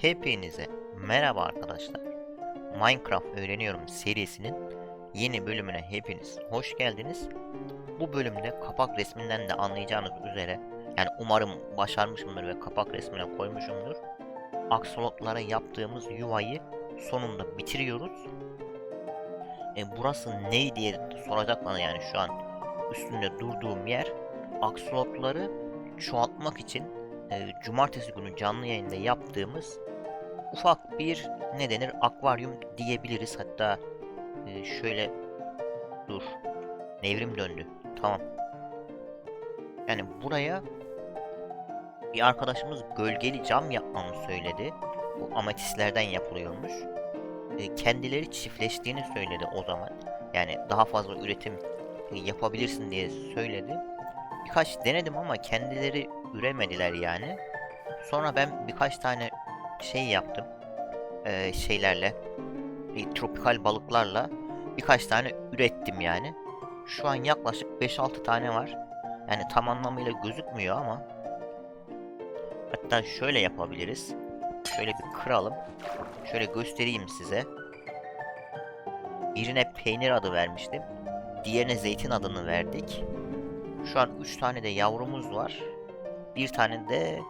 Hepinize merhaba arkadaşlar. Minecraft Öğreniyorum serisinin yeni bölümüne hepiniz hoş geldiniz. Bu bölümde kapak resminden de anlayacağınız üzere yani umarım başarmışımdır ve kapak resmine koymuşumdur. Aksolotlara yaptığımız yuvayı sonunda bitiriyoruz. E, burası ne diye soracak bana yani şu an üstünde durduğum yer aksolotları çoğaltmak için e, cumartesi günü canlı yayında yaptığımız ufak bir ne denir akvaryum diyebiliriz. Hatta e, şöyle dur. Nevrim döndü. Tamam. Yani buraya bir arkadaşımız gölgeli cam yapmamı söyledi. Bu amatistlerden yapılıyormuş. E, kendileri çiftleştiğini söyledi o zaman. Yani daha fazla üretim e, yapabilirsin diye söyledi. Birkaç denedim ama kendileri üremediler yani. Sonra ben birkaç tane şey yaptım. Ee, şeylerle. e, tropikal balıklarla birkaç tane ürettim yani. Şu an yaklaşık 5-6 tane var. Yani tam anlamıyla gözükmüyor ama. Hatta şöyle yapabiliriz. Şöyle bir kıralım. Şöyle göstereyim size. Birine peynir adı vermiştim. Diğerine zeytin adını verdik. Şu an 3 tane de yavrumuz var. Bir tane de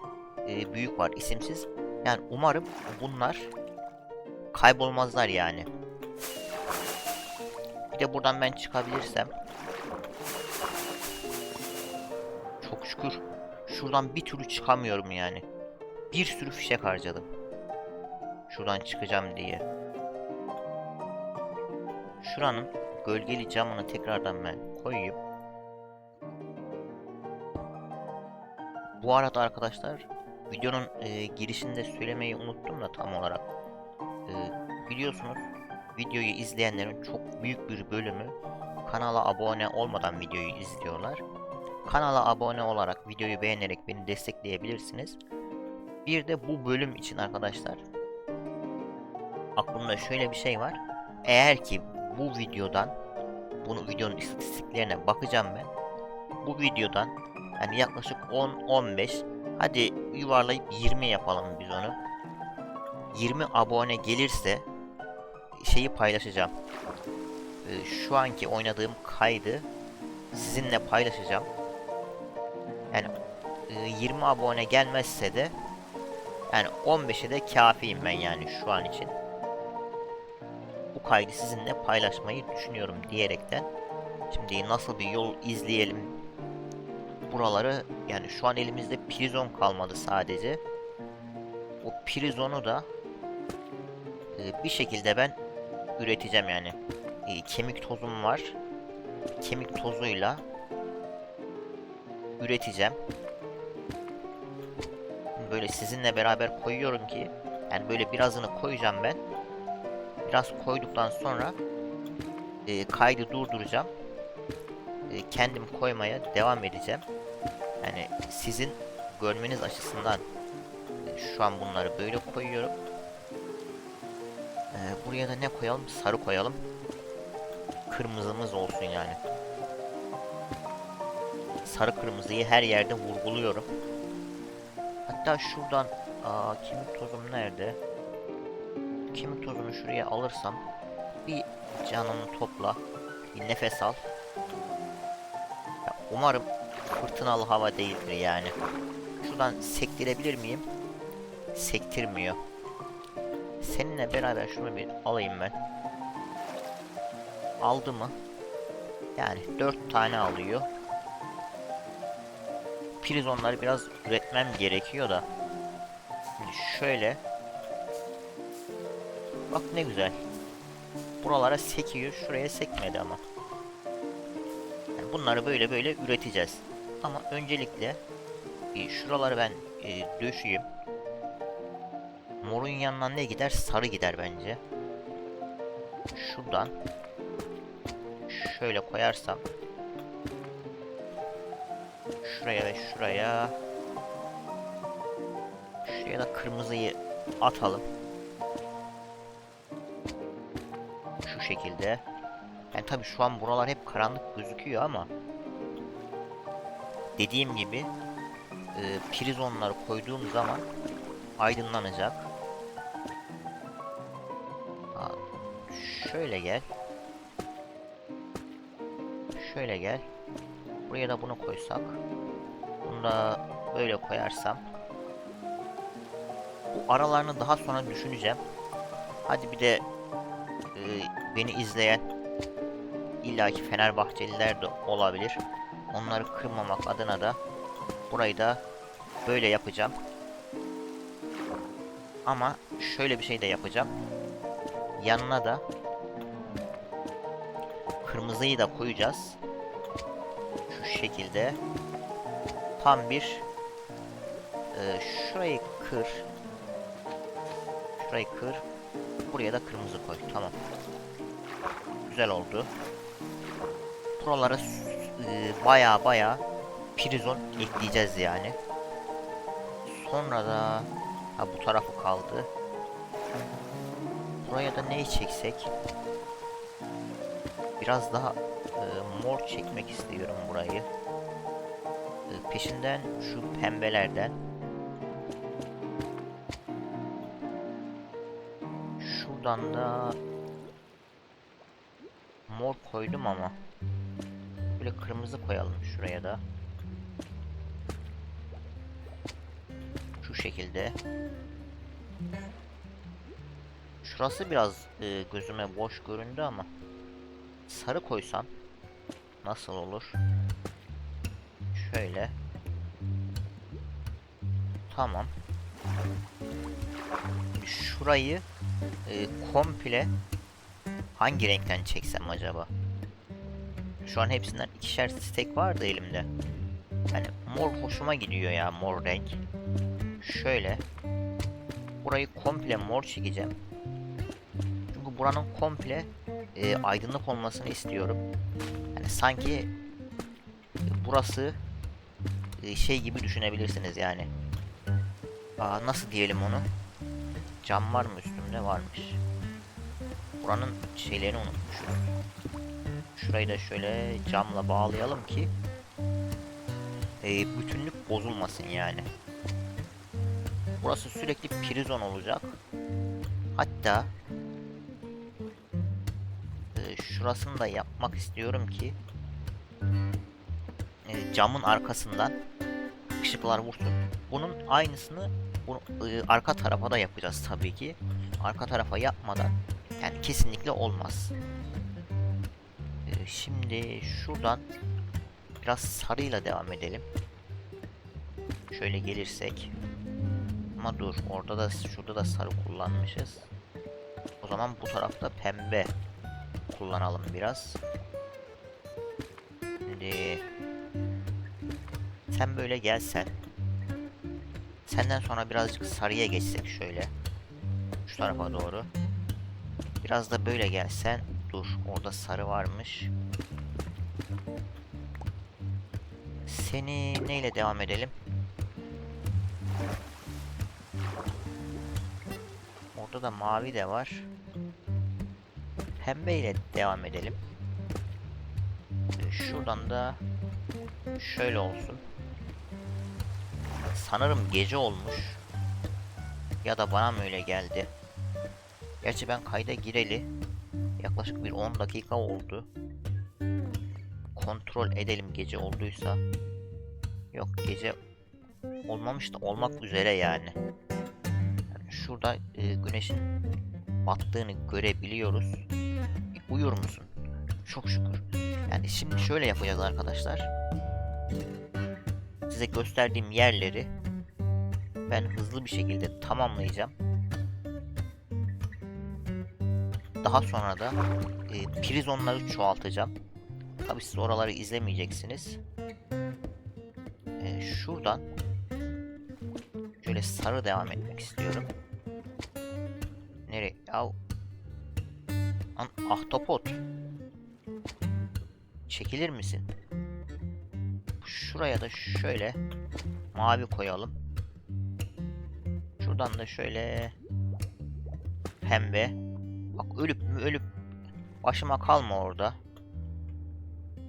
e, büyük var isimsiz. Yani umarım bunlar kaybolmazlar yani. Bir de buradan ben çıkabilirsem. Çok şükür. Şuradan bir türlü çıkamıyorum yani. Bir sürü fişek harcadım. Şuradan çıkacağım diye. Şuranın gölgeli camını tekrardan ben koyayım. Bu arada arkadaşlar videonun e, girişinde söylemeyi unuttum da tam olarak. E, biliyorsunuz videoyu izleyenlerin çok büyük bir bölümü kanala abone olmadan videoyu izliyorlar. Kanala abone olarak videoyu beğenerek beni destekleyebilirsiniz. Bir de bu bölüm için arkadaşlar aklımda şöyle bir şey var. Eğer ki bu videodan bunu videonun istatistiklerine bakacağım ben. Bu videodan yani yaklaşık 10-15 hadi yuvarlayıp 20 yapalım biz onu. 20 abone gelirse şeyi paylaşacağım. Ee, şu anki oynadığım kaydı sizinle paylaşacağım. Yani e, 20 abone gelmezse de yani 15'e de kafiyim ben yani şu an için. Bu kaydı sizinle paylaşmayı düşünüyorum diyerekten. Şimdi nasıl bir yol izleyelim buraları yani şu an elimizde prizon kalmadı sadece. O prizonu da e, bir şekilde ben üreteceğim yani. E, kemik tozum var. Kemik tozuyla üreteceğim. Böyle sizinle beraber koyuyorum ki yani böyle birazını koyacağım ben. Biraz koyduktan sonra e, kaydı durduracağım. E, kendim koymaya devam edeceğim. Yani sizin görmeniz açısından e, şu an bunları böyle koyuyorum. Ee, buraya da ne koyalım? Sarı koyalım. Kırmızımız olsun yani. Sarı kırmızıyı her yerde vurguluyorum. Hatta şuradan aa, kemik tozum nerede? Kemik tozunu şuraya alırsam bir canını topla. Bir nefes al. Ya, umarım fırtınalı hava değildir yani. Şuradan sektirebilir miyim? Sektirmiyor. Seninle beraber şunu bir alayım ben. Aldı mı? Yani 4 tane alıyor. Prizonları biraz üretmem gerekiyor da. Şimdi şöyle. Bak ne güzel. Buralara sekiyor. Şuraya sekmedi ama. Yani bunları böyle böyle üreteceğiz. Ama öncelikle e, şuraları ben e, döşeyim. Morun yanına ne gider? Sarı gider bence. Şuradan şöyle koyarsam şuraya ve şuraya şuraya da kırmızıyı atalım. Şu şekilde. Yani tabi şu an buralar hep karanlık gözüküyor ama dediğim gibi e, prizonları koyduğum zaman aydınlanacak. Ha, şöyle gel. Şöyle gel. Buraya da bunu koysak. Bunu da böyle koyarsam. Bu aralarını daha sonra düşüneceğim. Hadi bir de e, beni izleyen illaki Fenerbahçeliler de olabilir. Onları kırmamak adına da burayı da böyle yapacağım. Ama şöyle bir şey de yapacağım. Yanına da kırmızıyı da koyacağız. Şu şekilde tam bir e, şurayı kır. Şurayı kır. Buraya da kırmızı koy. Tamam. Güzel oldu. Buralara e, baya baya prizon ekleyeceğiz yani. Sonra da ha bu tarafı kaldı. Buraya da neyi çeksek? Biraz daha e, mor çekmek istiyorum burayı. E, peşinden şu pembelerden. Şuradan da mor koydum ama. Böyle kırmızı koyalım şuraya da. Şu şekilde. Şurası biraz e, gözüme boş göründü ama sarı koysam nasıl olur? Şöyle. Tamam. Şurayı e, komple hangi renkten çeksem acaba? Şu an hepsinden ikişer stek vardı elimde. Yani mor hoşuma gidiyor ya mor renk. Şöyle. Burayı komple mor çekeceğim. Çünkü buranın komple e, aydınlık olmasını istiyorum. Yani sanki burası e, şey gibi düşünebilirsiniz yani. Aa, nasıl diyelim onu? Cam var mı üstümde? Varmış. Buranın şeylerini unutmuşum. Şurayı da şöyle camla bağlayalım ki e, bütünlük bozulmasın yani. Burası sürekli prizon olacak. Hatta e, şurasını da yapmak istiyorum ki e, camın arkasından ışıklar vursun. Bunun aynısını bu, e, arka tarafa da yapacağız tabii ki. Arka tarafa yapmadan yani kesinlikle olmaz. Şimdi şuradan biraz sarıyla devam edelim. Şöyle gelirsek. Ama dur orada da şurada da sarı kullanmışız. O zaman bu tarafta pembe kullanalım biraz. Şimdi sen böyle gelsen. Senden sonra birazcık sarıya geçsek şöyle. Şu tarafa doğru. Biraz da böyle gelsen. Dur orada sarı varmış. Seni neyle devam edelim? Orada da mavi de var. Pembe ile devam edelim. Ee, Şuradan da şöyle olsun. Sanırım gece olmuş. Ya da bana mı öyle geldi? Gerçi ben kayda gireli yaklaşık bir 10 dakika oldu. Kontrol edelim gece olduysa. Yok gece olmamış da olmak üzere yani. Yani şurada e, güneşin battığını görebiliyoruz. E, uyur musun? Çok şükür. Yani şimdi şöyle yapacağız arkadaşlar. Size gösterdiğim yerleri ben hızlı bir şekilde tamamlayacağım. Daha sonra da e, prizonları çoğaltacağım. Tabi siz oraları izlemeyeceksiniz. E, şuradan şöyle sarı devam etmek istiyorum. Nereye? Yav. An ahtapot. Çekilir misin? Şuraya da şöyle mavi koyalım. Şuradan da şöyle pembe. Ölüp mü ölüp başıma kalma orada.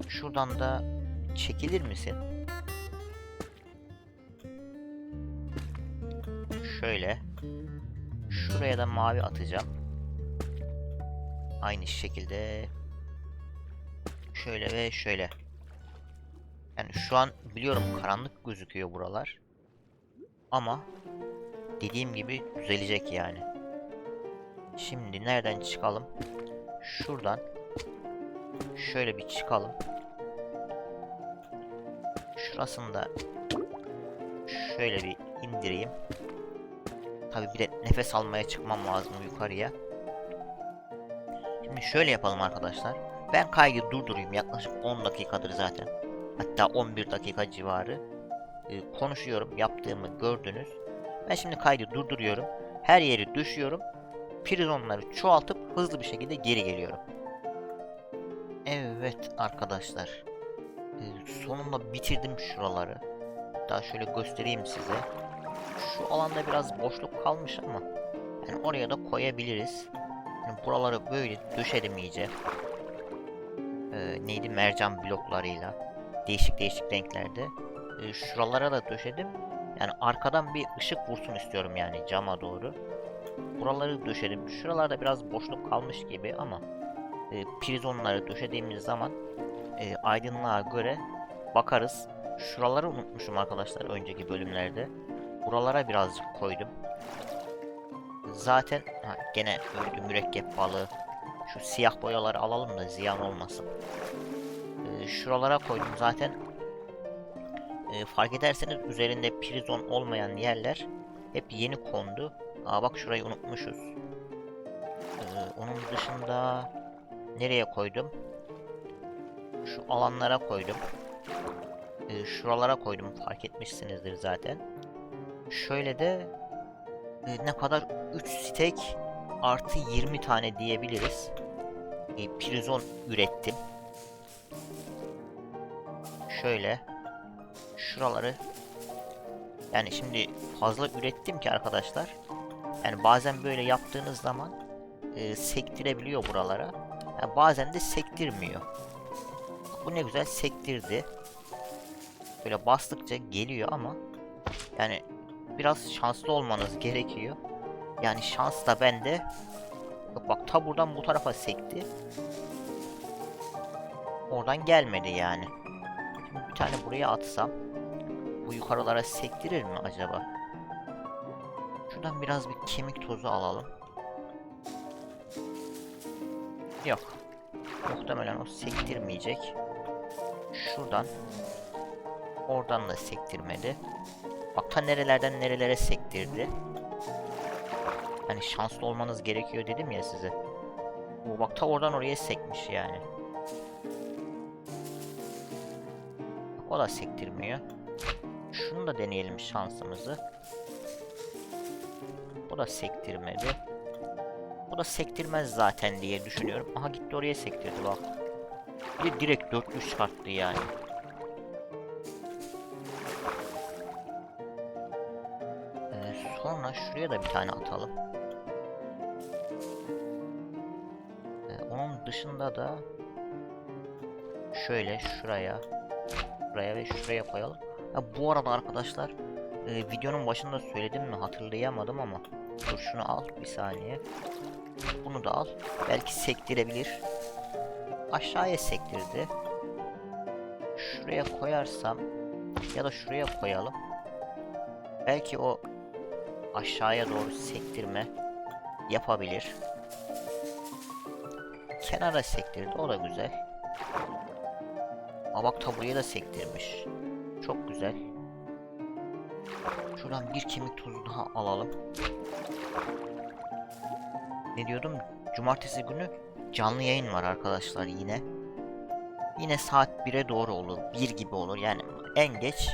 Şuradan da çekilir misin? Şöyle. Şuraya da mavi atacağım. aynı şekilde şöyle ve şöyle. Yani şu an biliyorum karanlık gözüküyor buralar. Ama dediğim gibi düzelecek yani. Şimdi nereden çıkalım? Şuradan şöyle bir çıkalım. Şurasını da şöyle bir indireyim. Tabi bir de nefes almaya çıkmam lazım yukarıya. Şimdi şöyle yapalım arkadaşlar. Ben kaydı durdurayım yaklaşık 10 dakikadır zaten. Hatta 11 dakika civarı. Ee, konuşuyorum yaptığımı gördünüz. Ben şimdi kaydı durduruyorum. Her yeri düşüyorum. Prizonları çoğaltıp hızlı bir şekilde geri geliyorum. Evet arkadaşlar. Ee, sonunda bitirdim şuraları. Daha şöyle göstereyim size. Şu alanda biraz boşluk kalmış ama yani oraya da koyabiliriz. Yani buraları böyle döşedim iyice. Ee, neydi mercan bloklarıyla değişik değişik renklerde. Ee, şuralara da döşedim. Yani arkadan bir ışık vursun istiyorum yani cama doğru. Buraları döşedim. Şuralarda biraz boşluk kalmış gibi ama e, prizonları döşediğimiz zaman e, aydınlığa göre bakarız. Şuraları unutmuşum arkadaşlar önceki bölümlerde. Buralara birazcık koydum. Zaten ha, gene öldü mürekkep balığı. Şu siyah boyaları alalım da ziyan olmasın. Ee, şuralara koydum zaten. Ee, fark ederseniz üzerinde prizon olmayan yerler hep yeni kondu. Aa bak şurayı unutmuşuz. Ee, onun dışında nereye koydum? Şu alanlara koydum. Ee, şuralara koydum fark etmişsinizdir zaten. Şöyle de e, ne kadar 3 stek artı 20 tane diyebiliriz. E, prizon ürettim. Şöyle şuraları yani şimdi fazla ürettim ki arkadaşlar. Yani bazen böyle yaptığınız zaman e, sektirebiliyor buralara. Yani bazen de sektirmiyor. Bu ne güzel sektirdi. Böyle bastıkça geliyor ama yani biraz şanslı olmanız gerekiyor. Yani şans da bende. Yok bak ta buradan bu tarafa sekti. Oradan gelmedi yani. Şimdi bir tane buraya atsam. Bu yukarılara sektirir mi acaba? Şuradan biraz bir kemik tozu alalım. Yok. Muhtemelen o sektirmeyecek. Şuradan. Oradan da sektirmedi. Bak ta nerelerden nerelere sektirdi. Hani şanslı olmanız gerekiyor dedim ya size. O bak ta oradan oraya sekmiş yani. O da sektirmiyor. Şunu da deneyelim şansımızı. Da sektirmedi. Bu da sektirmez zaten diye düşünüyorum. Aha gitti oraya sektirdi bak. Bir de direkt dörtlü çıkarttı yani. Ee, sonra şuraya da bir tane atalım. Ee, onun dışında da şöyle şuraya buraya ve şuraya koyalım. Ha, bu arada arkadaşlar e, videonun başında söyledim mi hatırlayamadım ama dur şunu al bir saniye. Bunu da al. Belki sektirebilir. Aşağıya sektirdi. Şuraya koyarsam ya da şuraya koyalım. Belki o aşağıya doğru sektirme yapabilir. Kenara sektirdi o da güzel. Ama bak taburaya da sektirmiş. Çok güzel. Şuradan bir kemik tozu daha alalım. Ne diyordum? Cumartesi günü canlı yayın var arkadaşlar yine. Yine saat 1'e doğru olur. 1 gibi olur. Yani en geç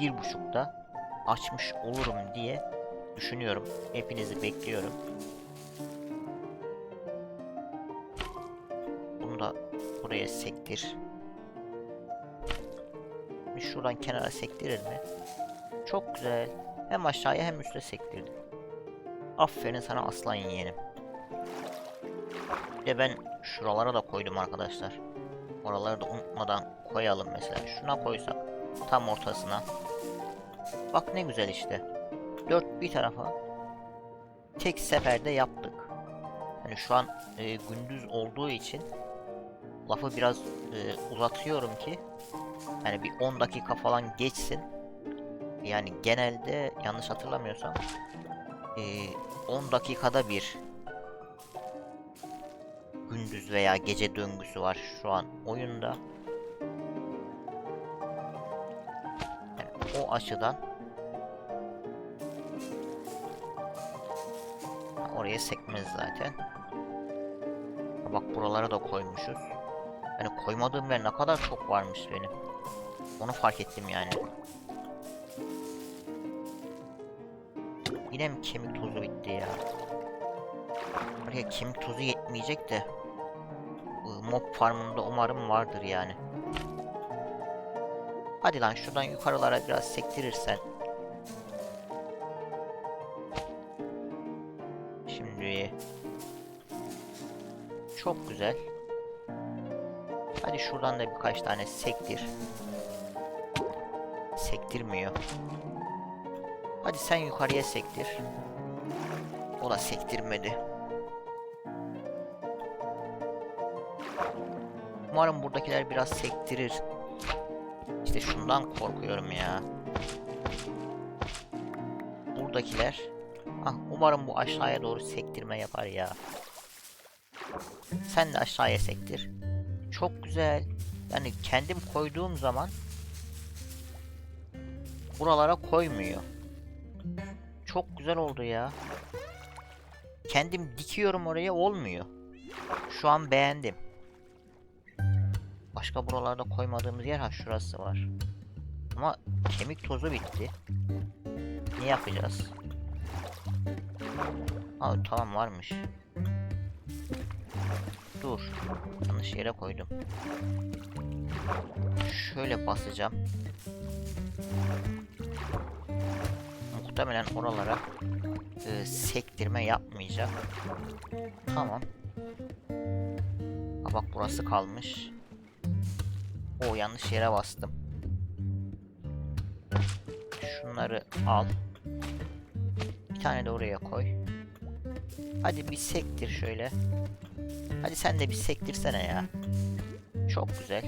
1.30'da açmış olurum diye düşünüyorum. Hepinizi bekliyorum. Bunu da buraya sektir. Şuradan kenara sektirir mi? Çok güzel. Hem aşağıya hem üste sektirdi. Aferin sana aslan yeğenim. Bir de ben şuralara da koydum arkadaşlar. Oraları da unutmadan koyalım mesela. Şuna koysak tam ortasına. Bak ne güzel işte. Dört bir tarafa tek seferde yaptık. Hani şu an e, gündüz olduğu için lafı biraz e, uzatıyorum ki hani bir 10 dakika falan geçsin. Yani genelde yanlış hatırlamıyorsam e, 10 dakikada bir gündüz veya gece döngüsü var şu an oyunda. Yani o açıdan oraya sekmez zaten. Bak buralara da koymuşuz. Hani koymadığım yer ne kadar çok varmış benim. Onu fark ettim yani. Yine mi kemik tozu bitti ya? Oraya kemik tozu yetmeyecek de. Mob farmında umarım vardır yani. Hadi lan şuradan yukarılara biraz sektirirsen. Şimdi çok güzel. Hadi şuradan da birkaç tane sektir. Sektirmiyor. Hadi sen yukarıya sektir. O da sektirmedi. Umarım buradakiler biraz sektirir. İşte şundan korkuyorum ya. Buradakiler. Ah, umarım bu aşağıya doğru sektirme yapar ya. Sen de aşağıya sektir. Çok güzel. Yani kendim koyduğum zaman buralara koymuyor. Çok güzel oldu ya. Kendim dikiyorum oraya olmuyor. Şu an beğendim. Başka buralarda koymadığımız yer ha şurası var. Ama kemik tozu bitti. Ne yapacağız? Aa tamam varmış. Dur. Yanlış yere koydum. Şöyle basacağım. Muhtemelen oralara e, sektirme yapmayacak. Tamam. Ha bak burası kalmış. O yanlış yere bastım. Şunları al. Bir tane de oraya koy. Hadi bir sektir şöyle. Hadi sen de bir sektirsene ya. Çok güzel.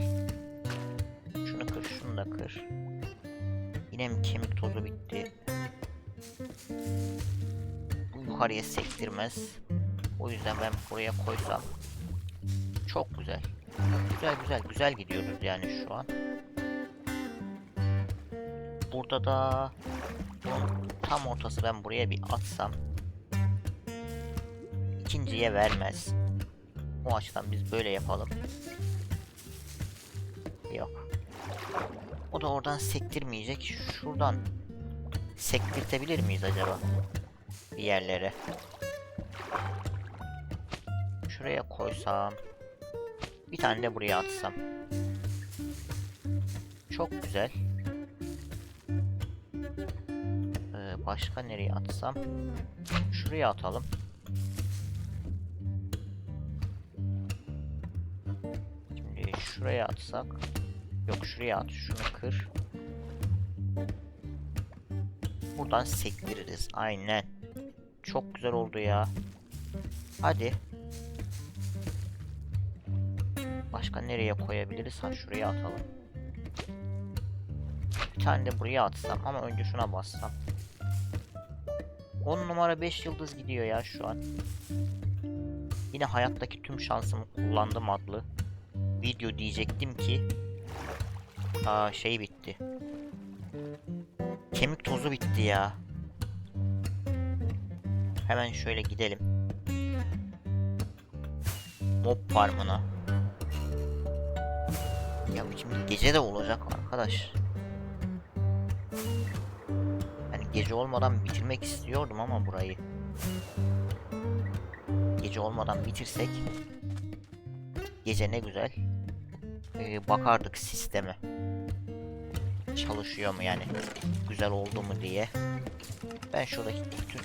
Şunu kır, şunu da kır. Yine mi kemik tozu bitti? Yukarıya sektirmez. O yüzden ben buraya koysam. Çok güzel. Güzel güzel güzel gidiyoruz yani şu an. Burada da tam ortası ben buraya bir atsam ikinciye vermez. O açıdan biz böyle yapalım. Yok. O da oradan sektirmeyecek. Şuradan sektirtebilir miyiz acaba? Bir yerlere. Şuraya koysam. Bir tane de buraya atsam. Çok güzel. Ee, başka nereye atsam? Şuraya atalım. Şimdi şuraya atsak. Yok şuraya at. Şunu kır. Buradan sektiririz. Aynen. Çok güzel oldu ya. Hadi. Başka nereye koyabiliriz? Ha şuraya atalım. Bir tane de buraya atsam ama önce şuna bassam. 10 numara 5 yıldız gidiyor ya şu an. Yine hayattaki tüm şansımı kullandım adlı. Video diyecektim ki. Aa şey bitti. Kemik tozu bitti ya. Hemen şöyle gidelim. Mob farmına. Ya şimdi gece de olacak arkadaş. Yani gece olmadan bitirmek istiyordum ama burayı. Gece olmadan bitirsek gece ne güzel ee, bakardık sisteme. Çalışıyor mu yani? Güzel oldu mu diye. Ben şuradaki bütün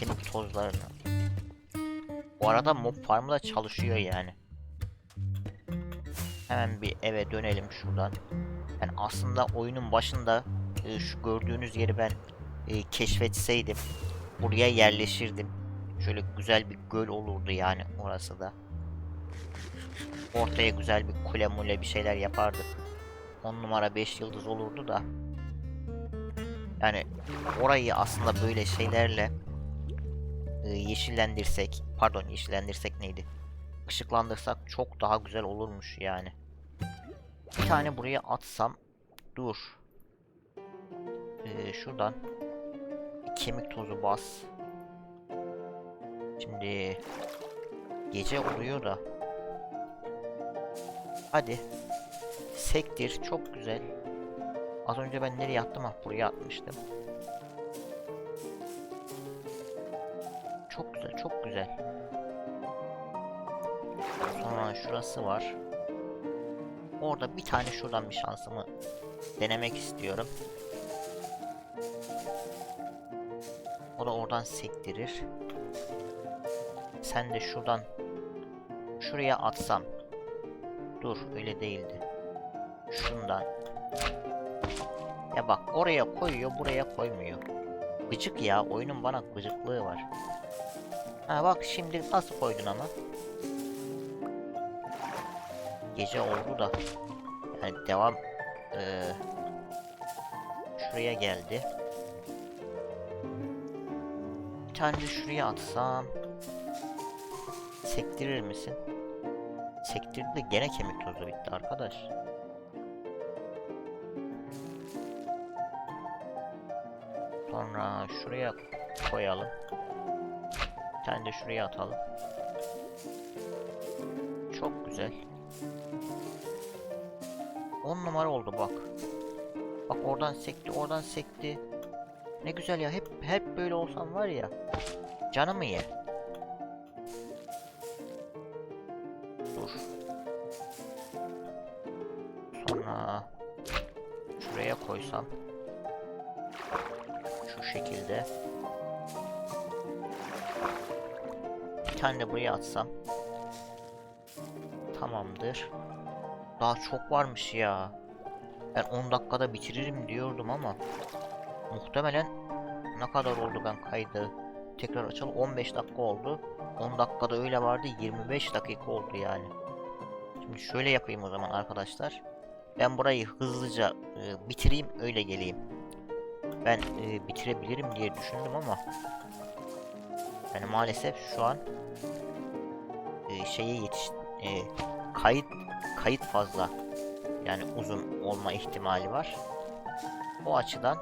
kemik tozlarını Bu arada mob farmı da çalışıyor yani. Hemen bir eve dönelim şuradan. Yani aslında oyunun başında e, şu gördüğünüz yeri ben e, keşfetseydim buraya yerleşirdim. Şöyle güzel bir göl olurdu yani orası da. Ortaya güzel bir kule mule bir şeyler yapardık. 10 numara 5 yıldız olurdu da. Yani orayı aslında böyle şeylerle e, yeşillendirsek, pardon yeşillendirsek neydi? Işıklandırsak çok daha güzel olurmuş yani. Bir tane buraya atsam, dur. Ee, şuradan kemik tozu bas. Şimdi gece oluyor da. Hadi. Sektir çok güzel. Az önce ben nereye attım ha buraya atmıştım. Çok güzel çok güzel. Sonra şurası var. Orada bir tane şuradan bir şansımı denemek istiyorum. O da oradan sektirir. Sen de şuradan şuraya atsam. Dur öyle değildi. Şundan. Ya bak oraya koyuyor buraya koymuyor. Gıcık ya oyunun bana gıcıklığı var. Ha bak şimdi nasıl koydun ama. Gece oldu da. Yani devam. Ee, şuraya geldi. Bir tane de şuraya atsam. Sektirir misin? Sektirdi de gene kemik tozu bitti arkadaş. Sonra şuraya koyalım. Bir tane de şuraya atalım. Çok güzel. 10 numara oldu bak. Bak oradan sekti, oradan sekti. Ne güzel ya. Hep hep böyle olsam var ya. Canımı ye. Tane de buraya atsam. Tamamdır. Daha çok varmış ya. Ben 10 dakikada bitiririm diyordum ama muhtemelen ne kadar oldu ben kaydı tekrar açalım 15 dakika oldu. 10 dakikada öyle vardı 25 dakika oldu yani. Şimdi şöyle yapayım o zaman arkadaşlar. Ben burayı hızlıca e, bitireyim öyle geleyim. Ben e, bitirebilirim diye düşündüm ama yani maalesef şu an e, şeye yetiş e, kayıt kayıt fazla yani uzun olma ihtimali var. O açıdan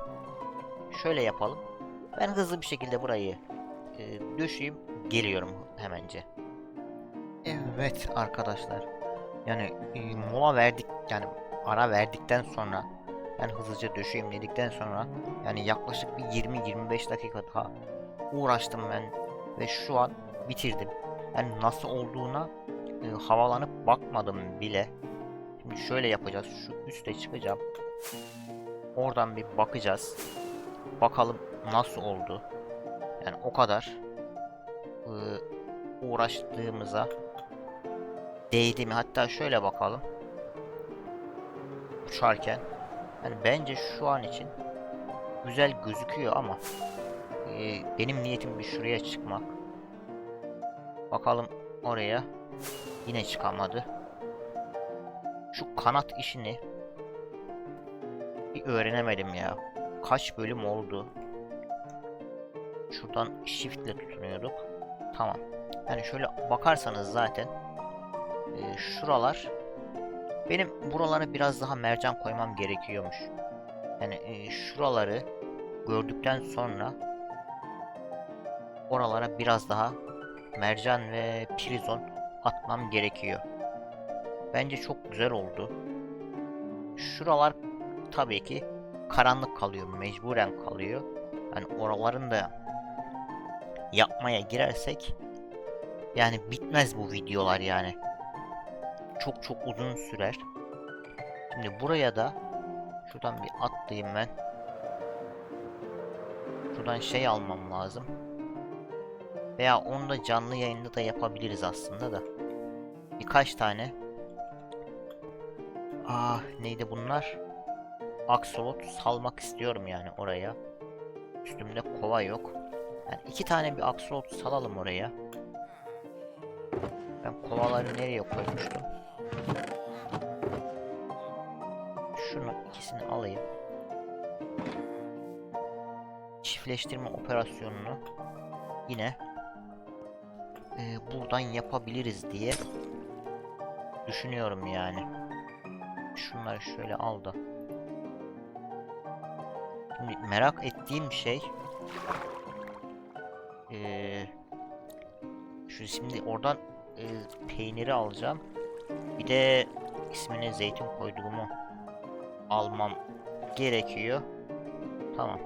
şöyle yapalım. Ben hızlı bir şekilde burayı e, döşeyim geliyorum hemence. Evet arkadaşlar. Yani e, mola verdik yani ara verdikten sonra ben hızlıca döşeyim dedikten sonra yani yaklaşık bir 20-25 dakika daha uğraştım ben ve şu an bitirdim. Yani nasıl olduğuna e, havalanıp bakmadım bile. Şimdi şöyle yapacağız. Şu üste çıkacağım. Oradan bir bakacağız. Bakalım nasıl oldu. Yani o kadar e, uğraştığımıza değdi mi? Hatta şöyle bakalım. Uçarken. Yani bence şu an için güzel gözüküyor ama e, benim niyetim bir şuraya çıkmak. Bakalım oraya. Yine çıkamadı. Şu kanat işini bir öğrenemedim ya. Kaç bölüm oldu? Şuradan shift ile tutunuyorduk. Tamam. Yani şöyle bakarsanız zaten e, şuralar benim buralara biraz daha mercan koymam gerekiyormuş. Yani e, şuraları gördükten sonra oralara biraz daha mercan ve prizon atmam gerekiyor. Bence çok güzel oldu. Şuralar tabii ki karanlık kalıyor, mecburen kalıyor. Yani oraların da yapmaya girersek yani bitmez bu videolar yani. Çok çok uzun sürer. Şimdi buraya da şuradan bir atlayayım ben. Şuradan şey almam lazım. Veya onu da canlı yayında da yapabiliriz aslında da. Birkaç tane. Ah neydi bunlar? Aksolot salmak istiyorum yani oraya. Üstümde kova yok. Yani iki tane bir aksolot salalım oraya. Ben kovaları nereye koymuştum? Şunu ikisini alayım. Çiftleştirme operasyonunu yine e, buradan yapabiliriz diye düşünüyorum yani. Şunları şöyle al da. Şimdi merak ettiğim şey eee şu şimdi oradan e, peyniri alacağım. Bir de ismine zeytin koyduğumu almam gerekiyor. Tamam.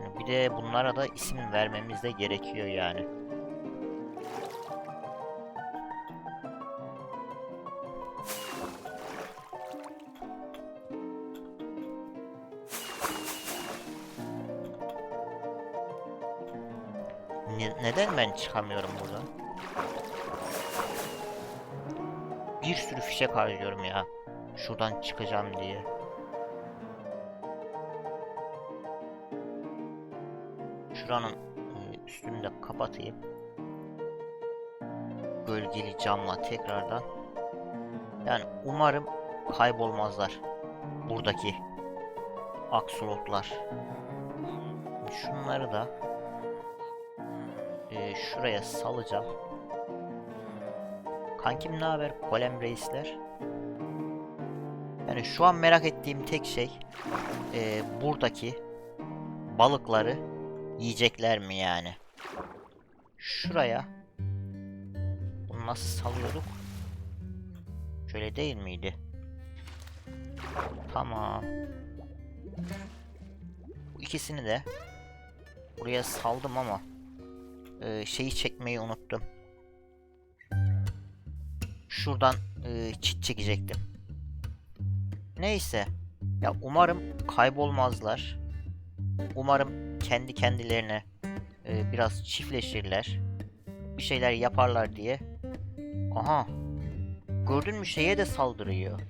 Yani bir de bunlara da isim vermemiz de gerekiyor yani. Bir sürü fişek harcıyorum ya. Şuradan çıkacağım diye. Şuranın e, üstünü de kapatayım. Gölgeli camla tekrardan. Yani umarım kaybolmazlar. Buradaki aksolotlar. Şunları da e, şuraya salacağım. Kankim ne haber Golem reisler? Yani şu an merak ettiğim tek şey e, buradaki balıkları yiyecekler mi yani? Şuraya bunu nasıl salıyorduk? Şöyle değil miydi? Tamam. Bu ikisini de buraya saldım ama e, şeyi çekmeyi unuttum. Şuradan e, çekecektim. Neyse. Ya umarım kaybolmazlar. Umarım kendi kendilerine e, biraz çiftleşirler. Bir şeyler yaparlar diye. Aha. Gördün mü şeye de saldırıyor.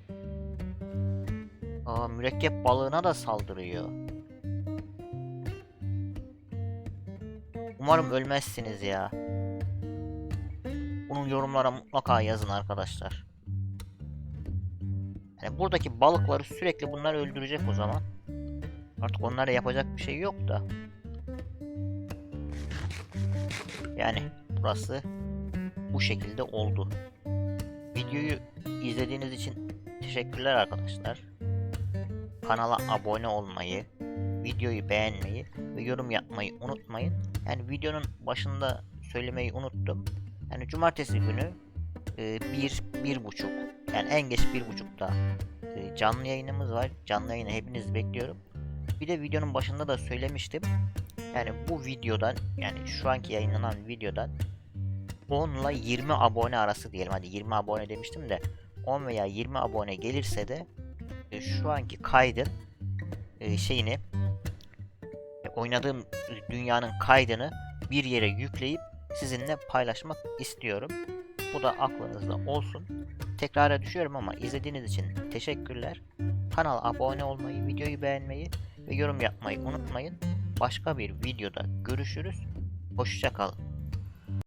Aa, mürekkep balığına da saldırıyor. Umarım ölmezsiniz ya. Bunun yorumlara mutlaka yazın arkadaşlar. Yani buradaki balıkları sürekli bunlar öldürecek o zaman. Artık onlara yapacak bir şey yok da. Yani burası bu şekilde oldu. Videoyu izlediğiniz için teşekkürler arkadaşlar. Kanala abone olmayı, videoyu beğenmeyi ve yorum yapmayı unutmayın. Yani videonun başında söylemeyi unuttum. Yani cumartesi günü e, bir, bir buçuk yani en geç bir buçukta e, canlı yayınımız var. Canlı yayını hepinizi bekliyorum. Bir de videonun başında da söylemiştim. Yani bu videodan yani şu anki yayınlanan videodan 10 ile 20 abone arası diyelim. Hadi 20 abone demiştim de 10 veya 20 abone gelirse de e, şu anki kaydın e, şeyini e, oynadığım dünyanın kaydını bir yere yükleyip sizinle paylaşmak istiyorum. Bu da aklınızda olsun. Tekrara düşüyorum ama izlediğiniz için teşekkürler. Kanala abone olmayı, videoyu beğenmeyi ve yorum yapmayı unutmayın. Başka bir videoda görüşürüz. Hoşçakalın.